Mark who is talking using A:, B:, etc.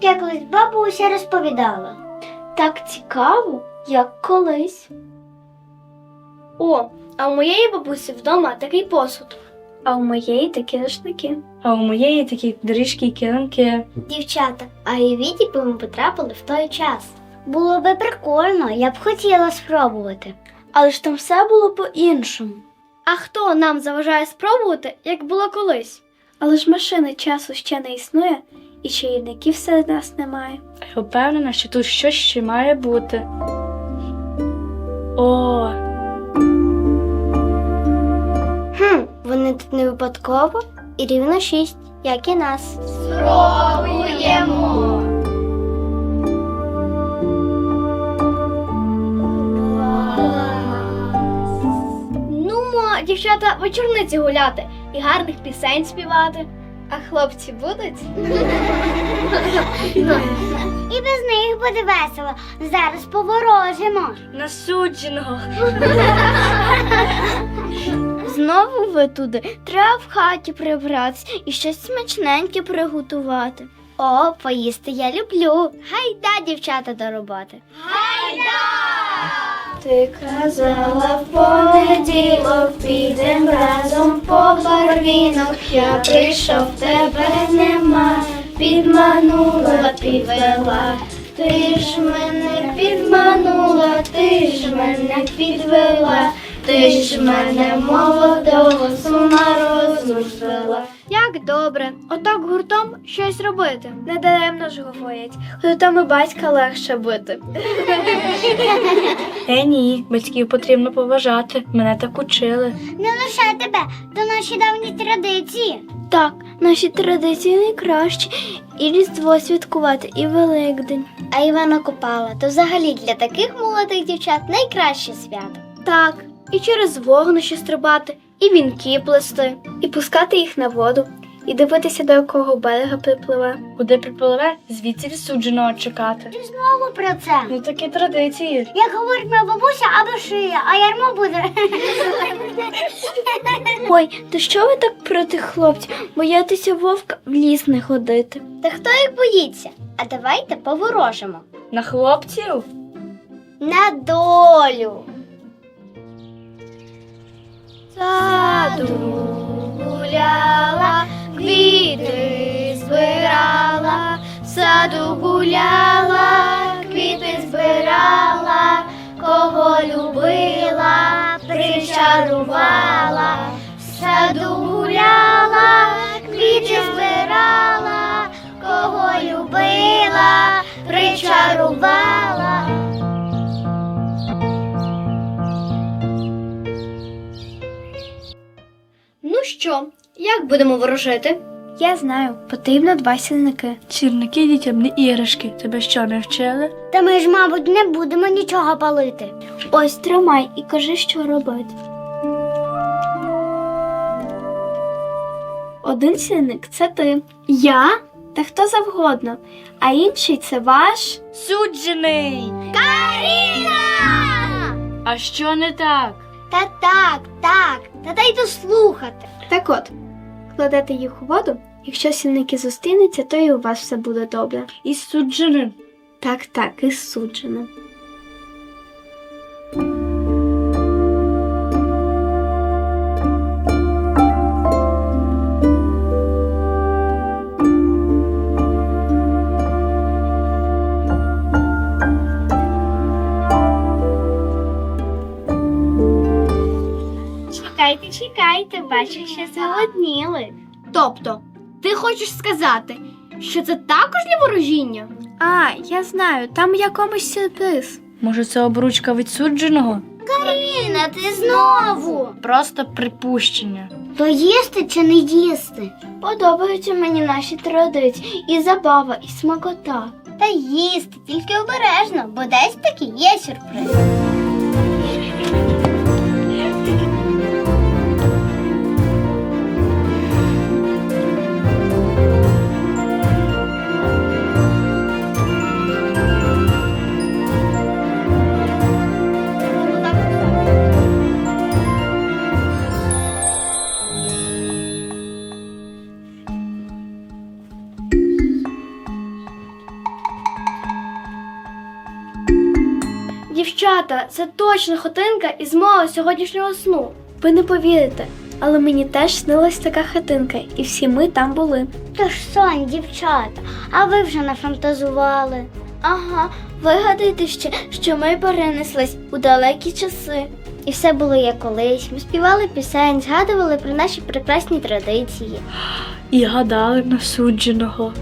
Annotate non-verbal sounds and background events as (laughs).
A: як колись бабуся розповідала.
B: Так цікаво, як колись. О, а у моєї бабусі вдома такий посуд. А у моєї такі рушники.
C: А у моєї такі доріжки і килимки.
A: Дівчата, а уявіть, якби ми потрапили в той час. Було би прикольно, я б хотіла спробувати.
B: Але ж там все було по-іншому. А хто нам заважає спробувати, як було колись? Але ж машини часу ще не існує, і чарівників серед нас немає.
C: Я впевнена, що тут щось ще має бути. О,
A: Хм, вони тут не випадково і рівно шість, як і нас.
B: Спробуємо! Нумо, дівчата, вечорниці гуляти і гарних пісень співати. А хлопці будуть? (laughs)
A: І без них буде весело. Зараз поворожимо.
C: насудженого. (laughs)
B: Знову ви туди. Треба в хаті прибратися і щось смачненьке приготувати.
A: О, поїсти я люблю. Гайда, дівчата, до роботи.
B: Ти казала в понеділок, підем разом по барвінок. Я прийшов, тебе нема, підманула, підвела. Ти ж мене підманула, ти ж мене підвела, ти ж мене молодого з ума розвела. Як добре, отак гуртом щось робити. Недаремно ж говорять, гуртом і батька легше бити. (laughs)
C: Е, ні, батьків потрібно поважати. Мене так учили.
A: Не лише тебе, то наші давні традиції.
B: Так, наші традиції найкращі. І Різдво святкувати, і Великдень.
A: А Івана Купала то взагалі для таких молодих дівчат найкраще свято.
B: Так, і через вогнище стрибати, і вінки плести, і пускати їх на воду, і дивитися, до якого берега припливе.
C: Куди припливе, звідси від судженого чекати.
A: Ти знову про це.
C: Ну такі традиції.
A: Як говорить моя бабуся, аби шия, а ярмо буде. (laughs)
B: Ой, то що ви так проти хлопців? Боятися вовка в ліс не ходити.
A: Та хто їх боїться? А давайте поворожимо.
C: На хлопців?
A: На долю.
B: Саду гуляла, квіти збирала, в саду гуляла, квіти збирала, кого любила, причарувала, в саду гуляла, квіти збирала, кого любила, причарувала. Що, як будемо ворожити? Я знаю, потрібно два сірники.
C: Сірники дітям не іграшки. Тебе що не вчили?
A: Та ми ж, мабуть, не будемо нічого палити.
B: Ось тримай і кажи, що робити. Один сірник це ти. Я? Та хто завгодно. А інший це ваш.
C: Суджений!
A: Каріна!
C: А що не так?
A: Та так, так, та дай дослухати.
B: Так от, кладете їх у воду. Якщо сінники зустрінуться, то і у вас все буде добре.
C: Із судженим.
B: Так, так, і суджено.
A: Чекайте, чекайте, бачу, що зголодніли.
B: Тобто, ти хочеш сказати, що це також для ворожіння? А, я знаю, там якомусь сюрприз.
C: Може, це обручка від судженого?
A: Каріна, ти знову.
C: Просто припущення.
A: То їсти чи не їсти?
B: Подобаються мені наші традиції, і забава, і смакота.
A: Та їсти, тільки обережно, бо десь таки є сюрприз.
B: Дівчата, це точно хатинка із мого сьогоднішнього сну. Ви не повірите, але мені теж снилась така хатинка, і всі ми там були.
A: Тож сон, дівчата, а ви вже нафантазували.
B: Ага, вигадайте ще, що ми перенеслись у далекі часи.
A: І все було як колись. Ми співали пісень, згадували про наші прекрасні традиції.
C: І гадали на судженого.